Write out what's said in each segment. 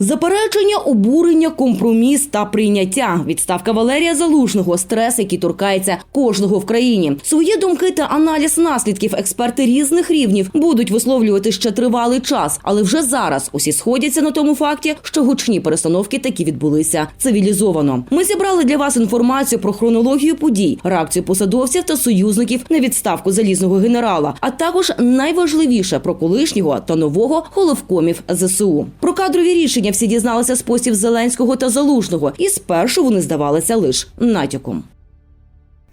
Заперечення, обурення, компроміс та прийняття. Відставка Валерія Залужного, стрес, який торкається кожного в країні. Свої думки та аналіз наслідків експерти різних рівнів будуть висловлювати ще тривалий час, але вже зараз усі сходяться на тому факті, що гучні перестановки таки відбулися цивілізовано. Ми зібрали для вас інформацію про хронологію подій, реакцію посадовців та союзників на відставку залізного генерала, а також найважливіше про колишнього та нового головкомів ЗСУ. Про кадрові рішення всі дізналися з постів Зеленського та Залужного, і спершу вони здавалися лише натяком.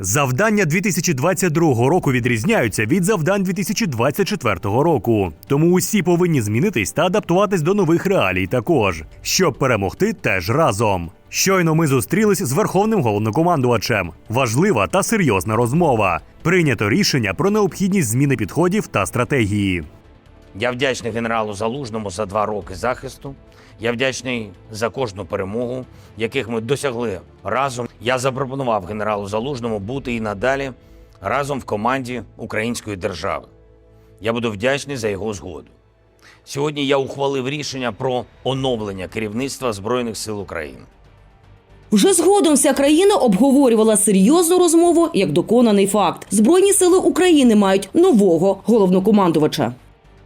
Завдання 2022 року відрізняються від завдань 2024 року. Тому усі повинні змінитись та адаптуватись до нових реалій також, щоб перемогти теж разом. Щойно ми зустрілись з верховним головнокомандувачем. Важлива та серйозна розмова. Прийнято рішення про необхідність зміни підходів та стратегії. Я вдячний генералу Залужному за два роки захисту. Я вдячний за кожну перемогу, яких ми досягли разом. Я запропонував генералу Залужному бути і надалі разом в команді української держави. Я буду вдячний за його згоду. Сьогодні я ухвалив рішення про оновлення керівництва Збройних сил України. Вже згодом вся країна обговорювала серйозну розмову як доконаний факт. Збройні сили України мають нового головнокомандувача.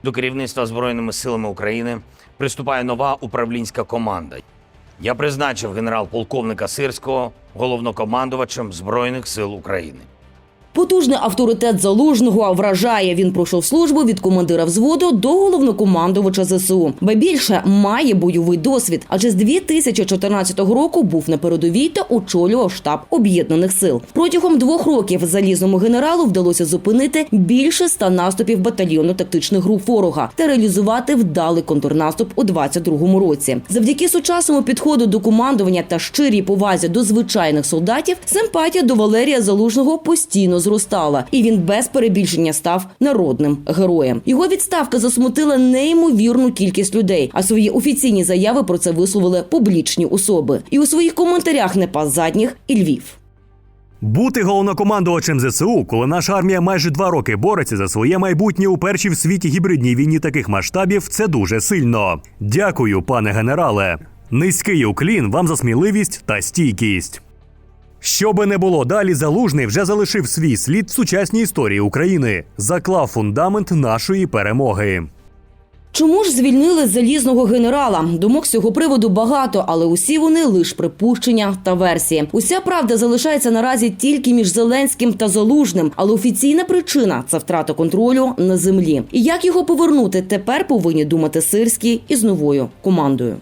До керівництва Збройними силами України приступає нова управлінська команда. Я призначив генерал-полковника Сирського головнокомандувачем Збройних сил України. Потужний авторитет залужного вражає. Він пройшов службу від командира взводу до головнокомандувача ЗСУ. Ба більше має бойовий досвід, адже з 2014 року був на передовій та очолював штаб об'єднаних сил. Протягом двох років залізному генералу вдалося зупинити більше ста наступів батальйону тактичних груп ворога та реалізувати вдалий контрнаступ у 22-му році. Завдяки сучасному підходу до командування та щирій повазі до звичайних солдатів, симпатія до Валерія Залужного постійно зростала, і він без перебільшення став народним героєм. Його відставка засмутила неймовірну кількість людей. А свої офіційні заяви про це висловили публічні особи. І у своїх коментарях не пас задніх і Львів. Бути головнокомандувачем ЗСУ, коли наша армія майже два роки бореться за своє майбутнє у першій в світі гібридній війні таких масштабів, це дуже сильно. Дякую, пане генерале. Низький уклін вам за сміливість та стійкість. Що би не було далі, залужний вже залишив свій слід в сучасній історії України, заклав фундамент нашої перемоги. Чому ж звільнили залізного генерала? Думок з цього приводу багато, але усі вони лише припущення та версії. Уся правда залишається наразі тільки між Зеленським та Залужним, але офіційна причина це втрата контролю на землі. І як його повернути, тепер повинні думати Сирський із новою командою.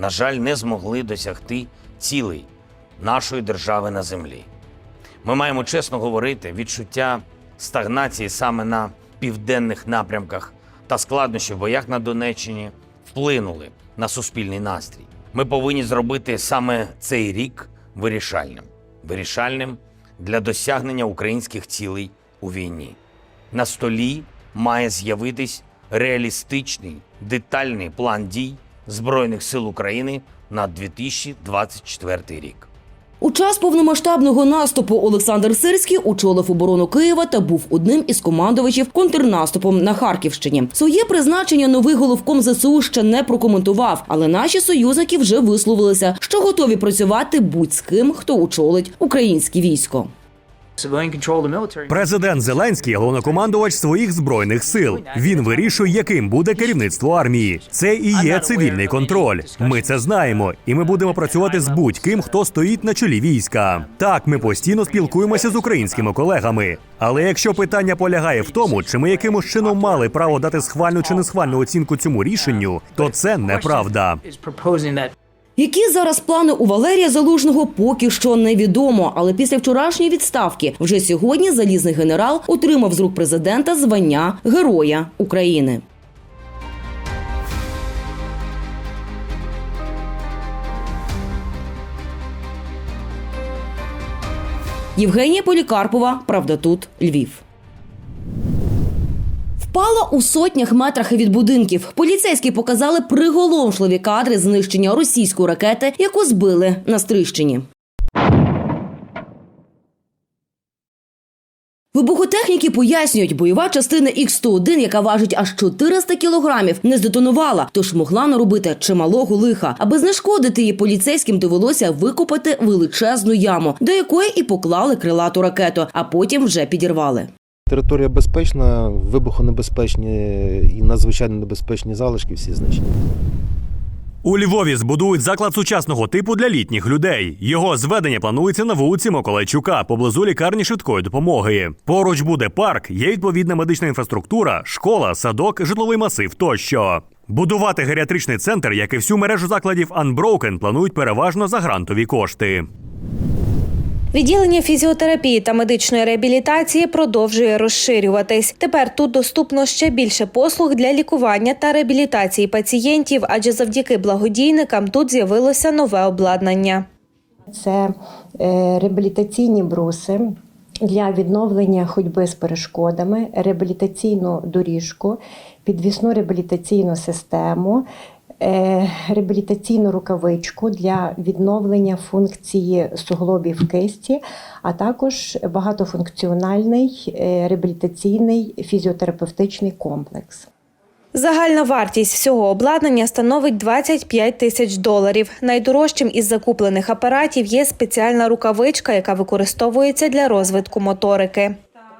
На жаль, не змогли досягти цілей нашої держави на землі. Ми маємо чесно говорити, відчуття стагнації саме на південних напрямках та складнощі в боях на Донеччині вплинули на суспільний настрій. Ми повинні зробити саме цей рік вирішальним, вирішальним для досягнення українських цілей у війні. На столі має з'явитись реалістичний детальний план дій Збройних сил України на 2024 рік. У час повномасштабного наступу Олександр Сирський очолив оборону Києва та був одним із командувачів контрнаступом на Харківщині. Своє призначення новий головком ЗСУ ще не прокоментував, але наші союзники вже висловилися, що готові працювати будь з ким, хто очолить українське військо. Президент Зеленський головнокомандувач своїх збройних сил. Він вирішує, яким буде керівництво армії. Це і є цивільний контроль. Ми це знаємо, і ми будемо працювати з будь-ким, хто стоїть на чолі війська. Так, ми постійно спілкуємося з українськими колегами. Але якщо питання полягає в тому, чи ми якимось чином мали право дати схвальну чи несхвальну оцінку цьому рішенню, то це неправда. Які зараз плани у Валерія Залужного поки що невідомо. Але після вчорашньої відставки вже сьогодні залізний генерал отримав з рук президента звання Героя України. Євгенія Полікарпова, правда, тут Львів. Впала у сотнях метрах від будинків. Поліцейські показали приголомшливі кадри знищення російської ракети, яку збили на Стрищині. Вибухотехніки пояснюють, бойова частина Х-101, яка важить аж 400 кілограмів, не здетонувала, тож могла наробити чималого лиха. Аби знешкодити її, поліцейським довелося викопати величезну яму, до якої і поклали крилату ракету, а потім вже підірвали. Територія безпечна, вибухонебезпечні і надзвичайно небезпечні залишки всі знищені. У Львові збудують заклад сучасного типу для літніх людей. Його зведення планується на вулиці Миколайчука, поблизу лікарні швидкої допомоги. Поруч буде парк, є відповідна медична інфраструктура, школа, садок, житловий масив тощо. Будувати геріатричний центр, як і всю мережу закладів Unbroken, планують переважно за грантові кошти. Відділення фізіотерапії та медичної реабілітації продовжує розширюватись. Тепер тут доступно ще більше послуг для лікування та реабілітації пацієнтів, адже завдяки благодійникам тут з'явилося нове обладнання. Це е, реабілітаційні бруси для відновлення ходьби з перешкодами, реабілітаційну доріжку, підвісну реабілітаційну систему, реабілітаційну рукавичку для відновлення функції суглобів кисті, а також багатофункціональний е, реабілітаційний фізіотерапевтичний комплекс. Загальна вартість всього обладнання становить 25 тисяч доларів. Найдорожчим із закуплених апаратів є спеціальна рукавичка, яка використовується для розвитку моторики.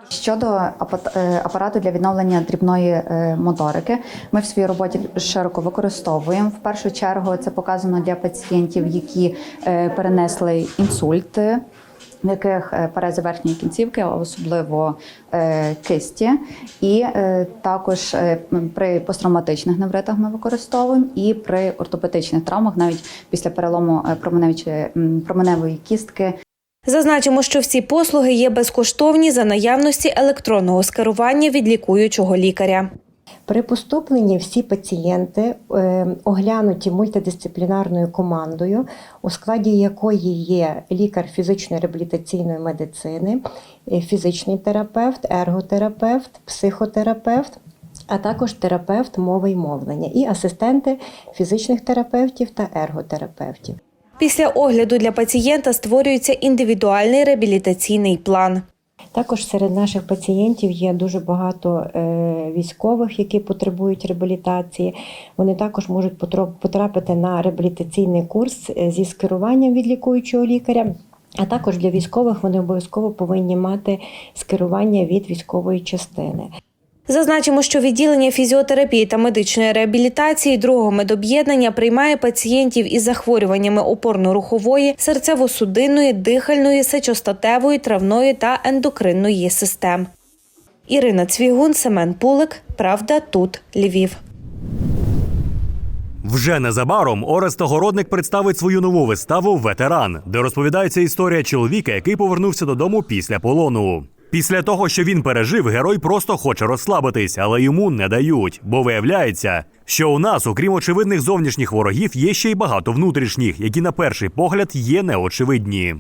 Щодо е, апарату для відновлення дрібної е, моторики, ми в своїй роботі широко використовуємо. В першу чергу це показано для пацієнтів, які е, перенесли інсульт, в яких парези верхньої кінцівки, особливо кисті, і також при посттравматичних невритах ми використовуємо, і при ортопедичних травмах, навіть після перелому променевої кістки, Зазначимо, що всі послуги є безкоштовні за наявності електронного скерування від лікуючого лікаря. При поступленні всі пацієнти е, оглянуті мультидисциплінарною командою, у складі якої є лікар фізичної реабілітаційної медицини, е, фізичний терапевт, ерготерапевт, психотерапевт. А також терапевт мови й мовлення і асистенти фізичних терапевтів та ерготерапевтів. Після огляду для пацієнта створюється індивідуальний реабілітаційний план. Також серед наших пацієнтів є дуже багато е, військових, які потребують реабілітації. Вони також можуть потрапити на реабілітаційний курс е, зі скеруванням від лікуючого лікаря. А також для військових вони обов'язково повинні мати скерування від військової частини. Зазначимо, що відділення фізіотерапії та медичної реабілітації другого медоб'єднання приймає пацієнтів із захворюваннями опорно-рухової, серцево-судинної, дихальної, сечостатевої, травної та ендокринної систем. Ірина Цвігун, Семен Пулик. Правда, тут Львів. Вже незабаром Орест Огородник представить свою нову виставу Ветеран, де розповідається історія чоловіка, який повернувся додому після полону. Після того, що він пережив, герой просто хоче розслабитись, але йому не дають, бо виявляється, що у нас, окрім очевидних зовнішніх ворогів, є ще й багато внутрішніх, які на перший погляд є неочевидні.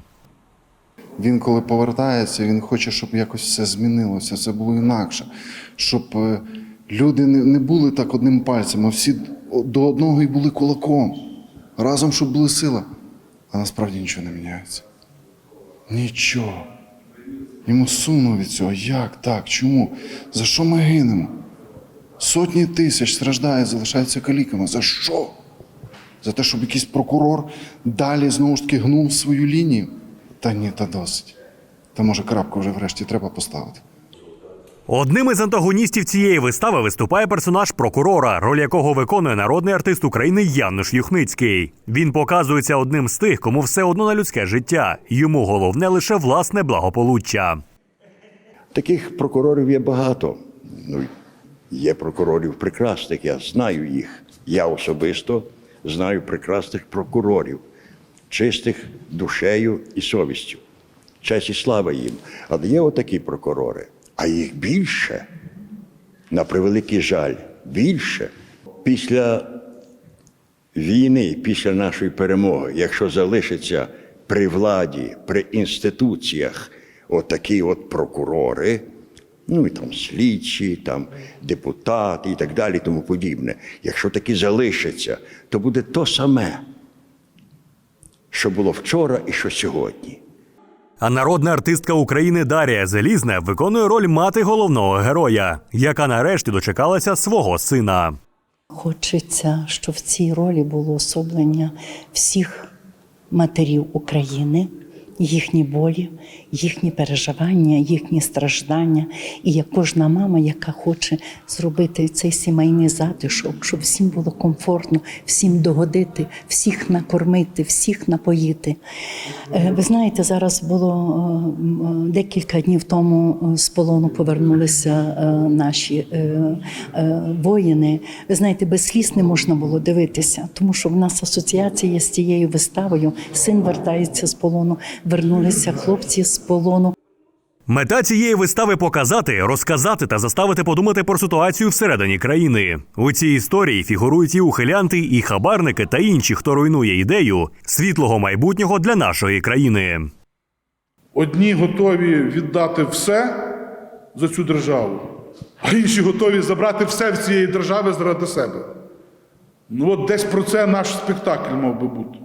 Він, коли повертається, він хоче, щоб якось все змінилося, все було інакше. Щоб е, люди не, були так одним пальцем, а всі до одного і були кулаком. Разом, щоб були сила. А насправді нічого не міняється. Нічого. Йому сумно від цього. Як так? Чому? За що ми гинемо? Сотні тисяч страждають, залишаються каліками. За що? За те, щоб якийсь прокурор далі знову ж таки гнув свою лінію. Та ні, та досить. Та може крапку вже врешті треба поставити. Одним із антагоністів цієї вистави виступає персонаж прокурора, роль якого виконує народний артист України Януш Юхницький. Він показується одним з тих, кому все одно на людське життя. Йому головне лише власне благополуччя. Таких прокурорів є багато. Ну, є прокурорів прекрасних, я знаю їх. Я особисто знаю прекрасних прокурорів, чистих душею і совістю. Честь і слава їм. Але є отакі прокурори, а їх більше, на превеликий жаль, більше. Після війни, після нашої перемоги, якщо залишиться при владі, при інституціях отакі от прокурори, ну і там слідчі, там депутати і так далі, тому подібне. Якщо такі залишаться, то буде то саме, що було вчора і що сьогодні. А народна артистка України Дарія Залізне виконує роль мати головного героя, яка нарешті дочекалася свого сина. Хочеться, щоб в цій ролі було особлення всіх матерів України, їхні болі, їхні переживання, їхні страждання. І як кожна мама, яка хоче зробити цей сімейний затишок, щоб всім було комфортно, всім догодити, всіх накормити, всіх напоїти. Е, Ви знаєте, зараз було е, е, декілька днів тому з полону повернулися наші воїни. Ви знаєте, без сліз не можна було дивитися, тому що в нас асоціація з цією виставою. Син вертається з полону, вернулися хлопці з полону. Мета цієї вистави показати, розказати та заставити подумати про ситуацію всередині країни. У цій історії фігурують і ухилянти, і хабарники та інші, хто руйнує ідею світлого майбутнього для нашої країни. Одні готові віддати все за цю державу, а інші готові забрати все в цієї держави заради себе. Ну от десь про це наш спектакль мав би бути.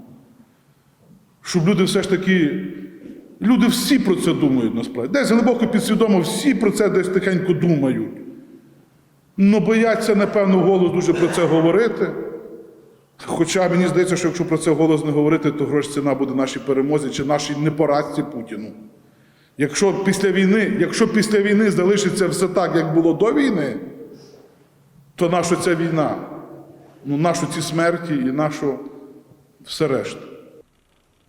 Щоб люди все ж таки. Люди всі про це думають насправді. Десь глибоко підсвідомо всі про це десь тихенько думають. Ну бояться, напевно, голос дуже про це говорити. Хоча мені здається, що якщо про це голос не говорити, то грош ціна буде нашій перемозі чи нашій непоразці Путіну. Якщо після війни, якщо після війни залишиться все так, як було до війни, то наша ця війна, ну нашу ці смерті і нашу все решта.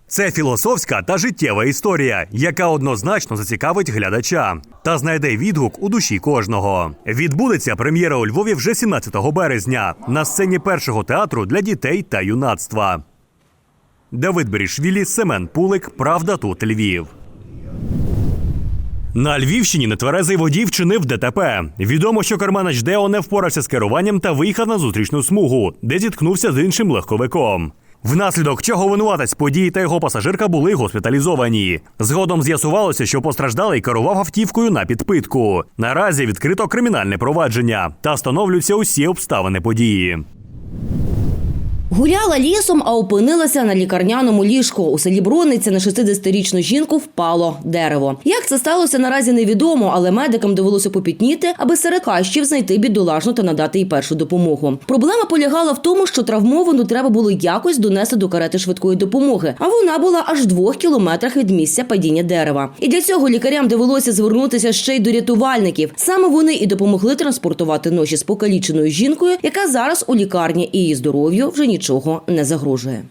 Це філософська та життєва історія, яка однозначно зацікавить глядача та знайде відгук у душі кожного. Відбудеться прем'єра у Львові вже 17 березня на сцені першого театру для дітей та юнацтва. Давид Берішвілі, Семен Пулик. Правда тут Львів. На Львівщині нетверезий водій вчинив ДТП. Відомо, що керманач Део не впорався з керуванням та виїхав на зустрічну смугу, де зіткнувся з іншим легковиком. Внаслідок чого винуватець події та його пасажирка були госпіталізовані. Згодом з'ясувалося, що постраждалий керував автівкою на підпитку. Наразі відкрито кримінальне провадження та встановлюються усі обставини події. Гуляла лісом, а опинилася на лікарняному ліжку. У селі Брониця на 60-річну жінку впало дерево. Як це сталося, наразі невідомо, але медикам довелося попітніти, аби серед хащів знайти бідолашну та надати їй першу допомогу. Проблема полягала в тому, що травмовану треба було якось донести до карети швидкої допомоги, а вона була аж двох кілометрах від місця падіння дерева. І для цього лікарям довелося звернутися ще й до рятувальників. Саме вони і допомогли транспортувати ноші з покаліченою жінкою, яка зараз у лікарні і її здоров'ю вже нічого не загрожує.